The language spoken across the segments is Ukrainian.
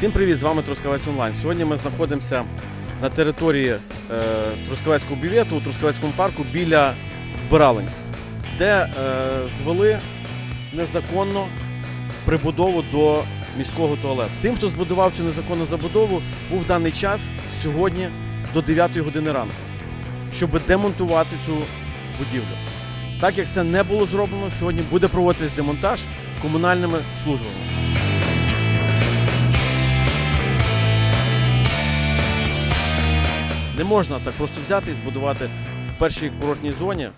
привіт! З вами Трускавець Онлайн. Сьогодні ми знаходимося на території е, Трускавецького бювету у Трускавецькому парку біля вбиралень, де е, звели незаконно прибудову до міського туалету. Тим, хто збудував цю незаконну забудову, був даний час сьогодні до 9 години ранку, щоб демонтувати цю будівлю. Так як це не було зроблено, сьогодні буде проводитись демонтаж комунальними службами. Не можна так просто взяти і збудувати в першій курортній зоні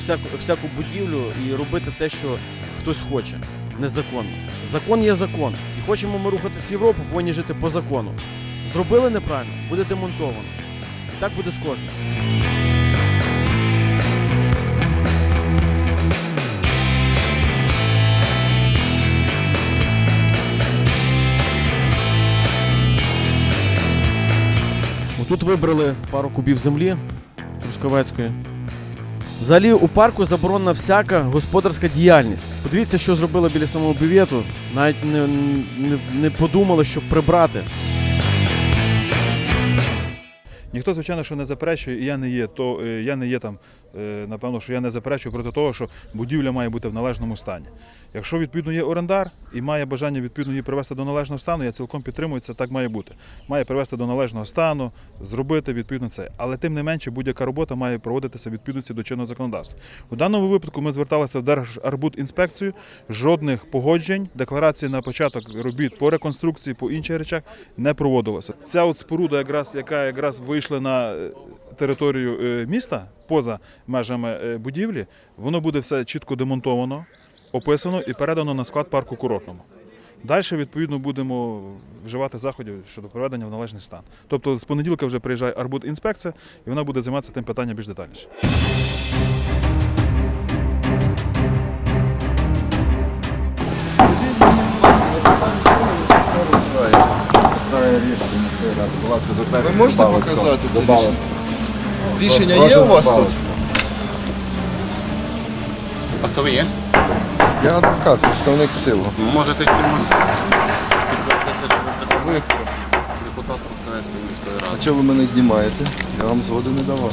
всяку, всяку будівлю і робити те, що хтось хоче. Незаконно. Закон є закон. І хочемо ми рухатись в Європу, повинні жити по закону. Зробили неправильно, буде демонтовано. І так буде з кожним. Тут вибрали пару кубів землі Трускавецької. Взагалі у парку заборонена всяка господарська діяльність. Подивіться, що зробили біля самого бювету. Навіть не, не, не подумали, щоб прибрати. Ніхто, звичайно, що не заперечує, і я не є то, е, я не є там, е, напевно, що я не заперечую проти того, що будівля має бути в належному стані. Якщо відповідно є орендар і має бажання відповідно її привести до належного стану, я цілком підтримую це, так має бути. Має привести до належного стану, зробити відповідно це. Але тим не менше, будь-яка робота має проводитися відповідності до чинного законодавства. У даному випадку ми зверталися в Держарбудінспекцію, жодних погоджень, декларації на початок робіт по реконструкції, по інших речах не проводилося. Ця от споруда, якраз яка якраз вийшла на е, територію е, міста поза межами е, будівлі, воно буде все чітко демонтовано, описано і передано на склад парку курортному. Далі, відповідно, будемо вживати заходів щодо проведення в належний стан. Тобто з понеділка вже приїжджає арбудінспекція, і вона буде займатися тим питанням більш детальніше. Ви можете показати це рішення? Рішення є у вас тут? А хто ви є? Я адвокат, представник силу. Можете чомусь підтвердити, що ви представник депутат Трускавецької міської А ради. чого ви мене знімаєте? Я вам згоди не давав.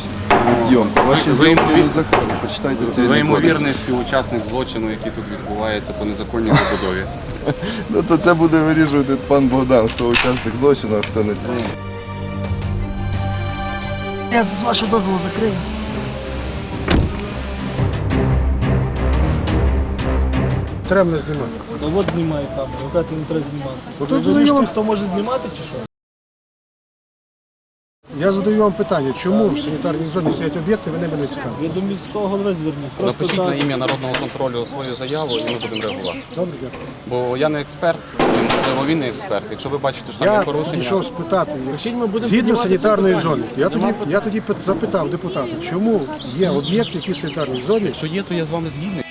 Зйомки. Ваші ви зйомки незаконні. Почитайте цей Ви ймовірний співучасник злочину, який тут відбувається по незаконній забудові. Ну то це буде вирішувати пан Богдан, хто учасник злочину, а хто не це. Я з вашого дозволу закрию. Треба не знімати. Ну от знімає камеру, яка не треба знімати. Тут знайомо- хто може знімати чи що? Я задаю вам питання, чому в санітарній зоні стоять об'єкти, ви не мене цікаві. Ви до міського голови зверніть. Напишіть на ім'я народного контролю свою заяву, і ми будемо реагувати. Добре, дякую. Бо я не експерт, можливо, він не експерт. Якщо ви бачите, що там є Я порушення, пішов спитати. Пишіть, ми будемо Згідно санітарної питання. зони, я тоді, я тоді запитав депутата, чому є об'єкт, який в санітарній зоні, якщо є, то я з вами згідний.